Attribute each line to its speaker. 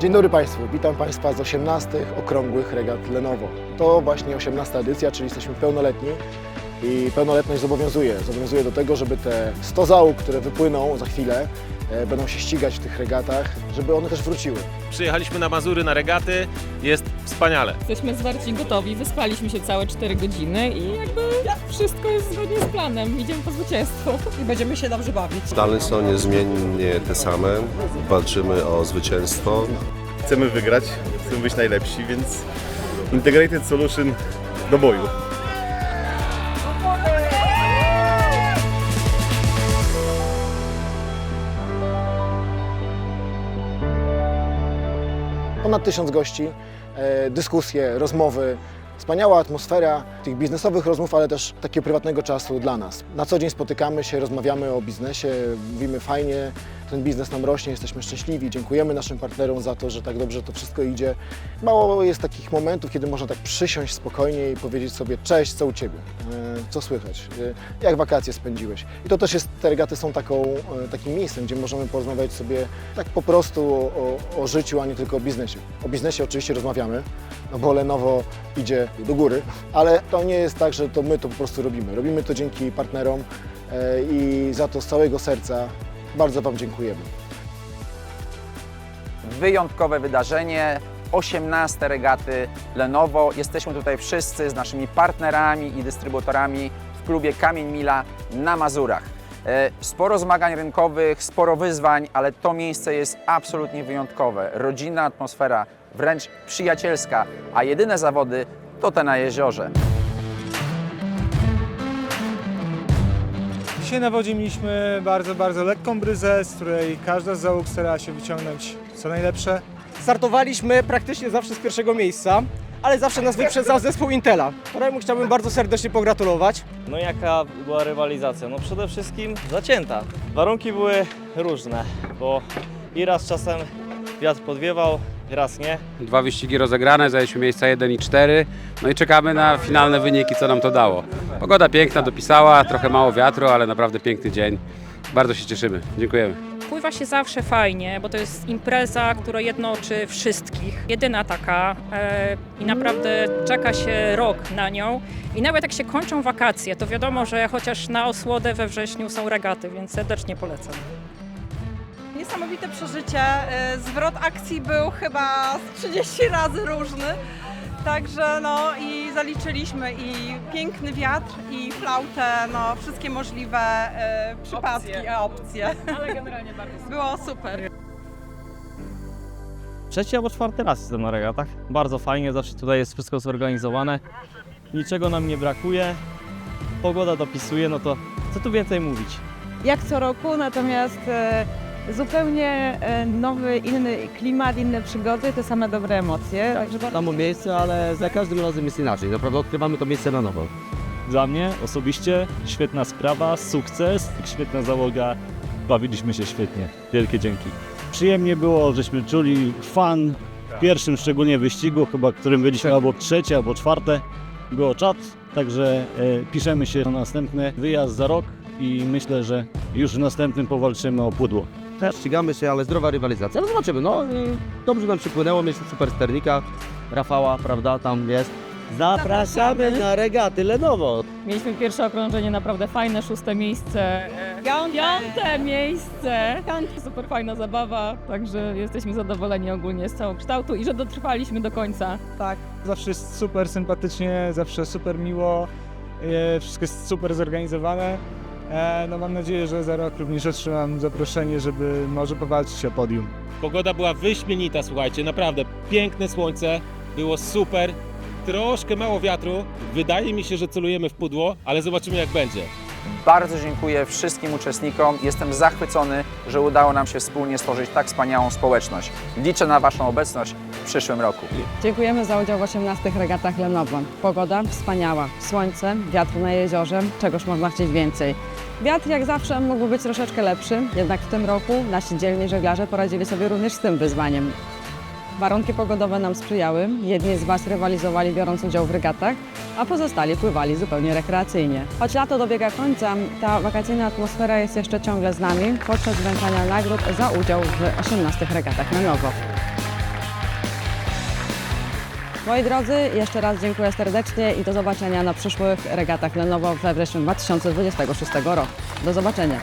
Speaker 1: Dzień dobry Państwu, witam Państwa z 18 Okrągłych Regat Lenovo. To właśnie 18 edycja, czyli jesteśmy pełnoletni i pełnoletność zobowiązuje. Zobowiązuje do tego, żeby te 100 załóg, które wypłyną za chwilę, e, będą się ścigać w tych regatach, żeby one też wróciły.
Speaker 2: Przyjechaliśmy na Mazury na regaty, jest wspaniale.
Speaker 3: Jesteśmy zwarci gotowi, wyspaliśmy się całe 4 godziny i jakby wszystko jest zgodnie z planem. Idziemy po zwycięstwo.
Speaker 4: i będziemy się dobrze bawić.
Speaker 5: Plany są niezmiennie te same. Walczymy o zwycięstwo.
Speaker 6: chcemy wygrać, chcemy być najlepsi, więc Integrated Solution do boju.
Speaker 1: Ponad tysiąc gości, e, dyskusje, rozmowy, wspaniała atmosfera tych biznesowych rozmów, ale też takiego prywatnego czasu dla nas. Na co dzień spotykamy się, rozmawiamy o biznesie, mówimy fajnie, ten biznes nam rośnie, jesteśmy szczęśliwi, dziękujemy naszym partnerom za to, że tak dobrze to wszystko idzie. Mało jest takich momentów, kiedy można tak przysiąść spokojnie i powiedzieć sobie cześć, co u Ciebie, E, co słychać, E, jak wakacje spędziłeś. I to też jest, te regaty są taką, e, takim miejscem, gdzie możemy porozmawiać sobie tak po prostu o, o, życiu, a nie tylko o biznesie. O biznesie oczywiście rozmawiamy, no bo Lenovo idzie do góry, ale to nie jest tak, że to my to po prostu robimy. Robimy to dzięki partnerom i za to z całego serca bardzo Wam dziękujemy.
Speaker 7: wyjątkowe wydarzenie. 18 regaty Lenovo. Jesteśmy tutaj wszyscy z naszymi partnerami i dystrybutorami w klubie Kamień Mila na Mazurach. E, Sporo zmagań rynkowych, sporo wyzwań, ale to miejsce jest absolutnie wyjątkowe. Rodzinna atmosfera, wręcz przyjacielska, a jedyne zawody to te na jeziorze.
Speaker 8: Dzisiaj na wodzie mieliśmy bardzo, bardzo lekką bryzę, z której każda z załóg starała się wyciągnąć co najlepsze.
Speaker 4: Startowaliśmy praktycznie zawsze z pierwszego miejsca, ale zawsze nas wyprzedzał zespół Intela, któremu chciałbym bardzo serdecznie pogratulować.
Speaker 9: No i jaka była rywalizacja? No przede wszystkim zacięta. Warunki były różne, bo i raz czasem wiatr podwiewał, raz nie.
Speaker 10: Dwa wyścigi rozegrane, zajęliśmy miejsca 1 i 4. No i czekamy na finalne wyniki, co nam to dało. Pogoda piękna, dopisała, trochę mało wiatru, ale naprawdę piękny dzień. Bardzo się cieszymy. Dziękujemy.
Speaker 3: Pływa się zawsze fajnie, bo to jest impreza, która jednoczy wszystkich. Jedyna taka e, i naprawdę czeka się rok na nią. I nawet jak się kończą wakacje, to wiadomo, że chociaż na osłodę we wrześniu są regaty, więc serdecznie polecam.
Speaker 11: Niesamowite przeżycie. E, Zwrot akcji był chyba z 30 razy różny. Także no i zaliczyliśmy i piękny wiatr i flautę, no wszystkie możliwe e, przypadki, opcje. opcje.
Speaker 3: Ale generalnie bardzo
Speaker 11: Było super.
Speaker 9: Trzeci albo czwarty raz jestem na regatach. Bardzo fajnie, zawsze tutaj jest wszystko zorganizowane. Niczego nam nie brakuje. Pogoda dopisuje, no to co tu więcej mówić?
Speaker 11: Jak co roku, natomiast e, zupełnie e, nowy, inny klimat, inne przygody, te same dobre emocje. Także
Speaker 4: Samo miejsce, ale za każdym razem jest inaczej. Naprawdę odkrywamy to miejsce na nowo.
Speaker 9: Dla mnie osobiście świetna sprawa, sukces, świetna załoga. Bawiliśmy się świetnie. Wielkie dzięki.
Speaker 8: Przyjemnie było, żeśmy czuli fan w pierwszym szczególnie wyścigu, chyba którym byliśmy albo trzecie, albo czwarte. Było czat, także e, piszemy się na następny wyjazd za rok i myślę, że już w następnym powalczymy o pudło.
Speaker 4: Też ścigamy się, ale zdrowa rywalizacja. No zobaczymy, no y, dobrze nam się płynęło, mieliśmy super sternika, Rafała, prawda, tam jest. Zapraszamy na regaty Lenovo.
Speaker 3: Mieliśmy pierwsze okrążenie, naprawdę fajne, szóste miejsce. e,
Speaker 11: Piąte.
Speaker 3: Piąte miejsce! Super fajna zabawa, także jesteśmy zadowoleni ogólnie z całego kształtu i że dotrwaliśmy do końca.
Speaker 11: tak.
Speaker 8: Zawsze jest super sympatycznie, zawsze super miło, e, wszystko jest super zorganizowane. E, no mam nadzieję, że za rok również otrzymam zaproszenie, żeby może powalczyć o podium.
Speaker 2: Pogoda była wyśmienita, słuchajcie, naprawdę piękne słońce, było super. Troszkę mało wiatru. Wydaje mi się, że celujemy w pudło, ale zobaczymy jak będzie.
Speaker 7: Bardzo dziękuję wszystkim uczestnikom. Jestem zachwycony, że udało nam się wspólnie stworzyć tak wspaniałą społeczność. Liczę na Waszą obecność w przyszłym roku.
Speaker 11: Dziękujemy za udział w 18 regatach Lenovo. Pogoda wspaniała, słońce, wiatr na jeziorze, czegoż można chcieć więcej. Wiatr jak zawsze mógł być troszeczkę lepszy, jednak w tym roku nasi dzielni żeglarze poradzili sobie również z tym wyzwaniem. Warunki pogodowe nam sprzyjały, jedni z Was rywalizowali biorąc udział w regatach, a pozostali pływali zupełnie rekreacyjnie. Choć lato dobiega końca, ta wakacyjna atmosfera jest jeszcze ciągle z nami podczas wręczania nagród za udział w 18 regatach na nowo. Moi drodzy, jeszcze raz dziękuję serdecznie i do zobaczenia na przyszłych regatach na we wrześniu 2026 roku. Do zobaczenia.